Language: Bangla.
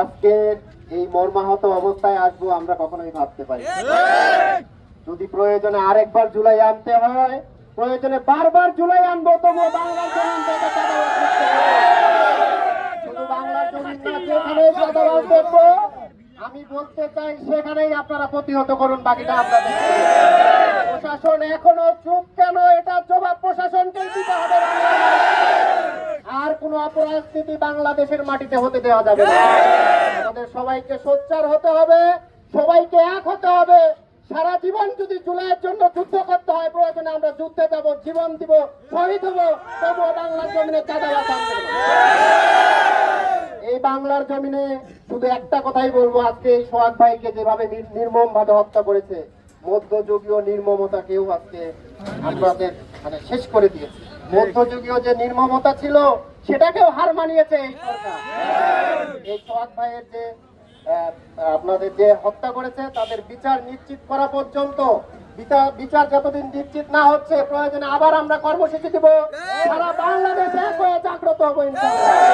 আজকে এই মর্মাহত অবস্থায় আসব, আমরা কখনোই ভাবতে পারি যদি প্রয়োজনে আরেকবার জুলাই আনতে হয়, প্রয়োজনে বারবার জুলাই আনব আমি বলতে চাই সেখানেই আপনারা প্রতিহত করুন, বাকিটা দেখব। প্রশাসন এখনও চুপ কেন? অপরাজনীতি বাংলাদেশের মাটিতে হতে দেওয়া যাবে আমাদের সবাইকে সোচ্চার হতে হবে সবাইকে এক হতে হবে। সারা জীবন যদি জুলাইয়ের জন্য যুদ্ধ করতে হয় প্রয়োজনে আমরা যুদ্ধে যাব জীবন দিব শহীদ হব তবুও বাংলার জমিনে চাঁদাবাজ এই বাংলার জমিনে শুধু একটা কথাই বলব আজকে এই সোহাগ ভাইকে যেভাবে নির্মম ভাবে হত্যা করেছে মধ্যযুগীয় নির্মমতা কেউ আজকে আপনাদের মানে শেষ করে দিয়েছে। মধ্যযুগীয় যে নির্মমতা ছিল সেটাকেও হার মানিয়েছে এই সরকার। এই সোহাগ ভাইয়ের যে আপনাদের যে হত্যা করেছে তাদের বিচার নিশ্চিত করা পর্যন্ত বিচার বিচার যতদিন নিশ্চিত না হচ্ছে প্রয়োজনে আবার আমরা কর্মসূচি দিব। সারা বাংলাদেশে জাগ্রত হব ইনশাআল্লাহ।